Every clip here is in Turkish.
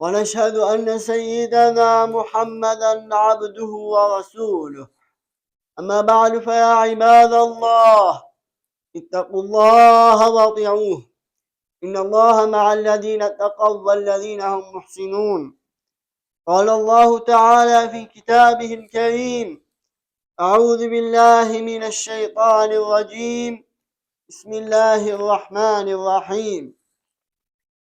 ونشهد أن سيدنا محمدا عبده ورسوله. أما بعد فيا عباد الله اتقوا الله وأطيعوه. إن الله مع الذين اتقوا والذين هم محسنون. قال الله تعالى في كتابه الكريم أعوذ بالله من الشيطان الرجيم. بسم الله الرحمن الرحيم.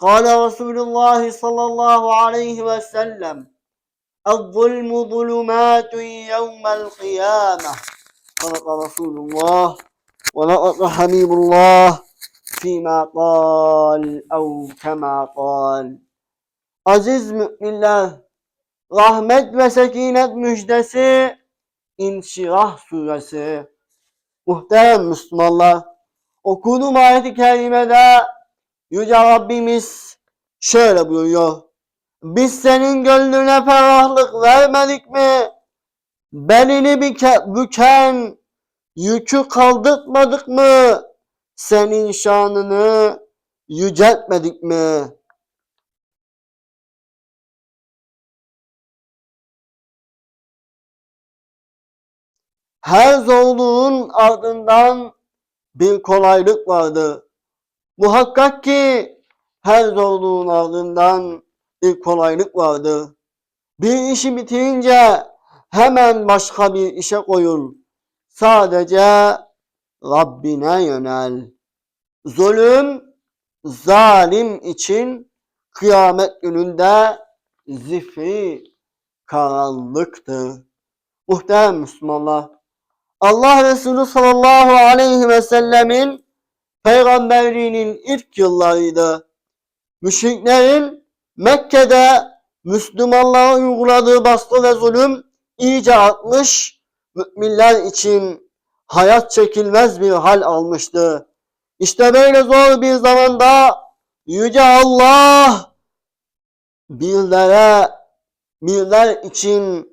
قال رسول الله صلى الله عليه وسلم الظلم ظلمات يوم القيامة صدق رسول الله ونطق حبيب الله فيما قال أو كما قال Aziz müminler, rahmet ve sekinet müjdesi İnşirah suresi. Muhterem Müslümanlar, okuduğum ayet-i kerimede Yüce Rabbimiz şöyle buyuruyor. Biz senin gönlüne ferahlık vermedik mi? Belini büke, büken yükü kaldırtmadık mı? Senin şanını yüceltmedik mi? Her zorluğun ardından bir kolaylık vardı. Muhakkak ki her zorluğun ardından bir kolaylık vardı. Bir işi bitirince hemen başka bir işe koyul. Sadece Rabbine yönel. Zulüm, zalim için kıyamet gününde zifri karanlıktır. Muhterem Müslümanlar, Allah Resulü sallallahu aleyhi ve sellemin peygamberliğinin ilk yıllarıydı. Müşriklerin Mekke'de Müslümanlara uyguladığı baskı ve zulüm iyice artmış, müminler için hayat çekilmez bir hal almıştı. İşte böyle zor bir zamanda Yüce Allah birlere, birler için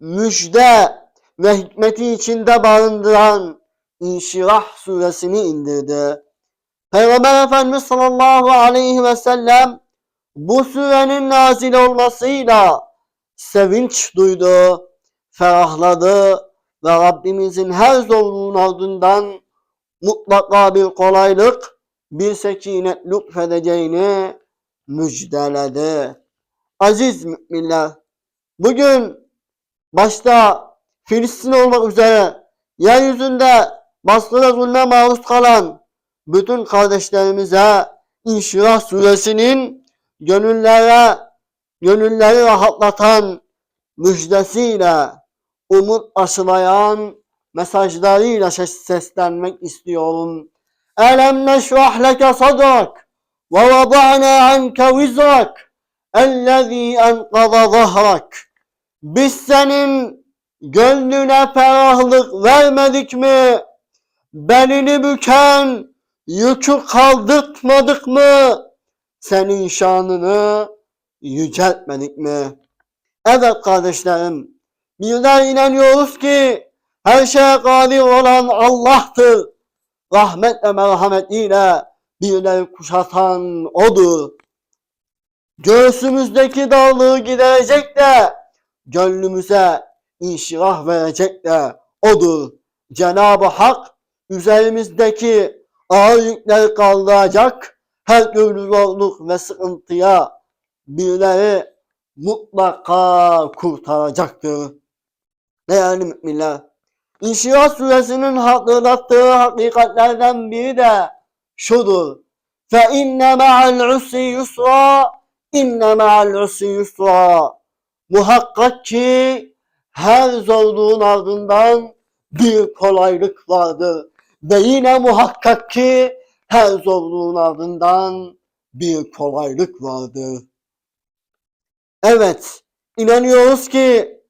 müjde ve hikmeti içinde barındıran İnşirah suresini indirdi. Peygamber Efendimiz sallallahu aleyhi ve sellem bu surenin nazil olmasıyla sevinç duydu, ferahladı ve Rabbimizin her zorluğun ardından mutlaka bir kolaylık, bir sekinet lütfedeceğini müjdeledi. Aziz müminler, bugün başta Filistin olmak üzere yeryüzünde baskı ve zulme maruz kalan bütün kardeşlerimize İnşirah suresinin gönüllere, gönülleri rahatlatan müjdesiyle, umut aşılayan mesajlarıyla seslenmek istiyorum. Elem neşrah leke sadrak ve vada'na anke vizrak ellezî enqada zahrak. Biz senin gönlüne ferahlık vermedik mi? Belini büken yükü kaldırtmadık mı? Senin şanını yüceltmedik mi? Evet kardeşlerim, bizler inanıyoruz ki her şeye kadir olan Allah'tır. Rahmet ve merhametiyle bizleri kuşatan O'dur. Göğsümüzdeki darlığı giderecek de gönlümüze inşirah verecek de O'dur. Cenab-ı Hak üzerimizdeki ağır yükleri kaldıracak, her türlü zorluk ve sıkıntıya birileri mutlaka kurtaracaktır. Değerli müminler, İnşirah suresinin hatırlattığı hakikatlerden biri de şudur. فَاِنَّ مَعَ الْعُسْرِ يُسْرًا اِنَّ مَعَ الْعُسْرِ يُسْرًا Muhakkak ki her zorluğun ardından bir kolaylık vardır. Ve yine muhakkak ki her zorluğun ardından bir kolaylık vardır. Evet, inanıyoruz ki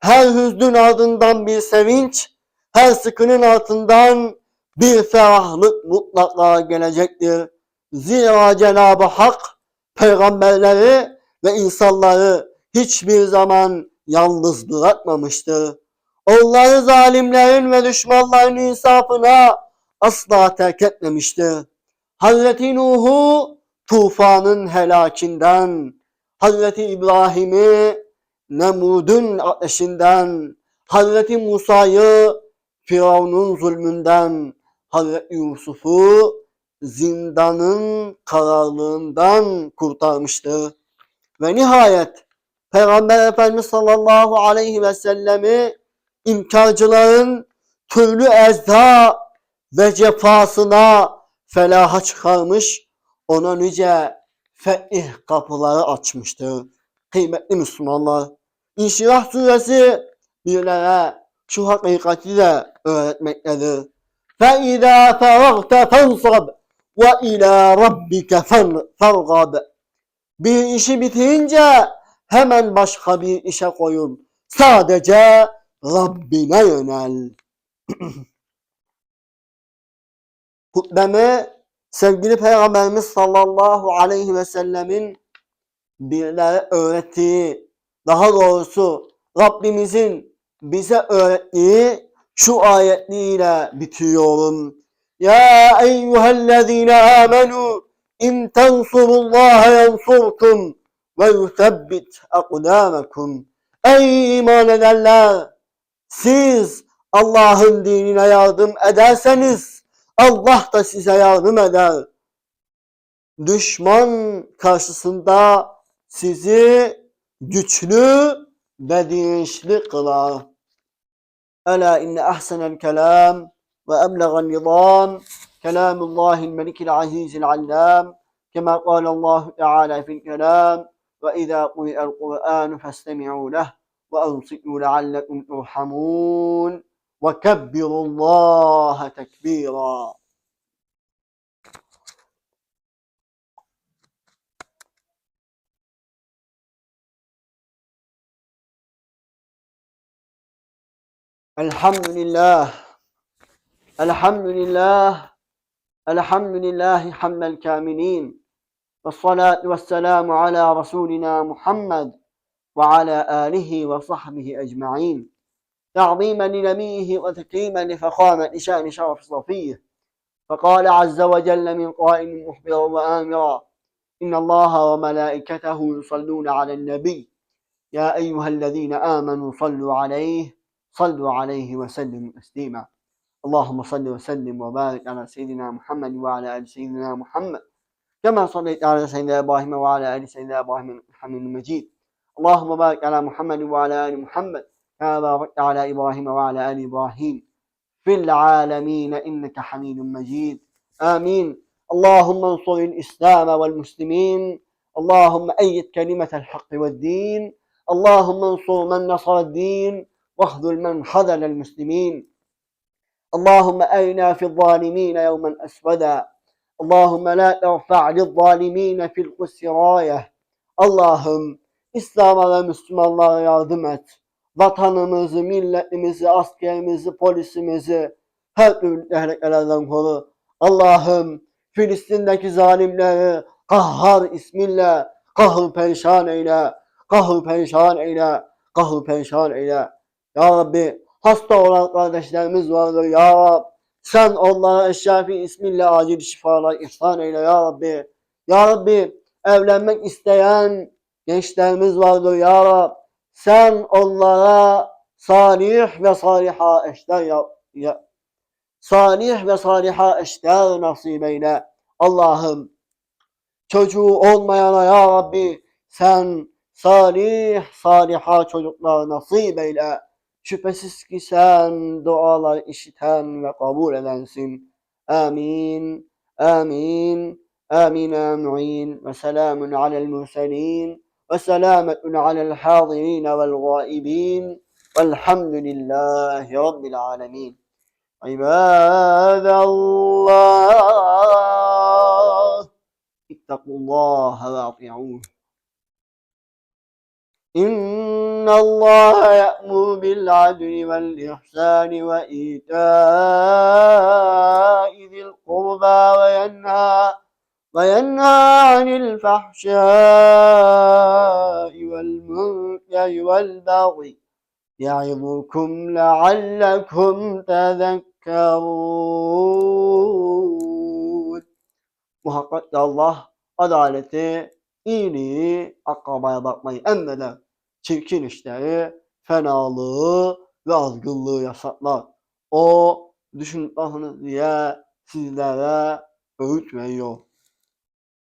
her hüznün ardından bir sevinç, her sıkının altından bir ferahlık mutlaka gelecektir. Zira Cenab-ı Hak peygamberleri ve insanları hiçbir zaman yalnız bırakmamıştır. Onları zalimlerin ve düşmanların insafına asla terk etmemiştir. Hazreti Nuh'u tufanın helakinden, Hazreti İbrahim'i Nemrud'un ateşinden, Hazreti Musa'yı Firavun'un zulmünden, Hazreti Yusuf'u zindanın kararlığından kurtarmıştır. Ve nihayet Peygamber Efendimiz sallallahu aleyhi ve sellemi inkarcıların türlü ezda ve cefasına felaha çıkarmış, ona nice fetih kapıları açmıştır. Kıymetli Müslümanlar, İnşirah suresi birlere şu hakikati de öğretmektedir. فَاِذَا فَرَغْتَ فَانْصَبْ وَاِلَى رَبِّكَ فَارْغَبْ Bir işi bitirince hemen başka bir işe koyun. Sadece Rabbine yönel. Hutbemi sevgili Peygamberimiz sallallahu aleyhi ve sellemin birlere öğrettiği, daha doğrusu Rabbimizin bize öğrettiği şu ayetliyle bitiriyorum. Ya eyyühellezine amenu in tensurullaha yansurkum ve yusebbit akdamakum. Ey iman edenler! Siz Allah'ın dinine yardım ederseniz Allah da size yardım eder. Düşman karşısında sizi güçlü ve dirençli kılar. Ela inne ahsenel kelam ve eblegan nizam kelamullahil melikil azizil allam kema kâle Allahu Teala fil kelam ve izâ kuli'el Kur'an festemi'û leh ensi'û leallekum turhamun ve kebbirullâhe tekbîrâ. الحمد لله. الحمد لله. الحمد لله حمد الكاملين والصلاة والسلام على رسولنا محمد وعلى آله وصحبه أجمعين. تعظيما لنبيه وتكريما لفخامة شأن شرف صفيه. فقال عز وجل من قائل مخبرا وآمرا إن الله وملائكته يصلون على النبي. يا أيها الذين آمنوا صلوا عليه صلوا عليه وسلموا تسليما. اللهم صل وسلم وبارك على سيدنا محمد وعلى آل سيدنا محمد كما صليت على سيدنا إبراهيم وعلى آل سيدنا إبراهيم إنك حميد مجيد. اللهم بارك على محمد وعلى آل محمد كما باركت على إبراهيم وعلى آل إبراهيم في العالمين إنك حميد مجيد. آمين. اللهم انصر الإسلام والمسلمين. اللهم أيد كلمة الحق والدين. اللهم انصر من نصر الدين واخذل من خذل المسلمين. اللهم أرنا في الظالمين يوما أسودا. اللهم لا ترفع للظالمين في القدس راية Allah'ım İslam'a ve Müslümanlara yardım et. Vatanımızı, milletimizi, askerimizi, polisimizi her türlü tehlikelerden koru. Allah'ım Filistin'deki zalimleri kahhar isminle kahır perişan eyle, kahır perişan eyle, kahır perişan eyle. Ya Rabbi hasta olan kardeşlerimiz vardır ya Rab. Sen onlara Eşşafi isminle acil şifalar ihsan eyle ya Rabbi. Ya Rabbi evlenmek isteyen gençlerimiz vardır ya Rab. Sen onlara salih ve saliha eşler ya, ya salih ve saliha eşler nasip eyle. Allah'ım çocuğu olmayana ya Rabbi sen salih, saliha çocuklar nasip eyle. Şüphesiz ki sen dualar işiten ve kabul edensin. Amin, amin, amin, amin. Ve selamun alel وسلامة على الحاضرين والغائبين والحمد لله رب العالمين. عباد الله اتقوا الله واطيعوه. إن الله يأمر بالعدل والإحسان وإيتاء ذي القربى وينهى وينهى عن الفحشاء والمنكر والبغي يعظكم لعلكم تذكرون Muhakkak ki Allah adaleti, iyiliği, akrabaya bakmayı emreder. Çirkin işleri, fenalığı ve azgınlığı yasaklar. O düşünüp bakınız diye sizlere öğüt veriyor.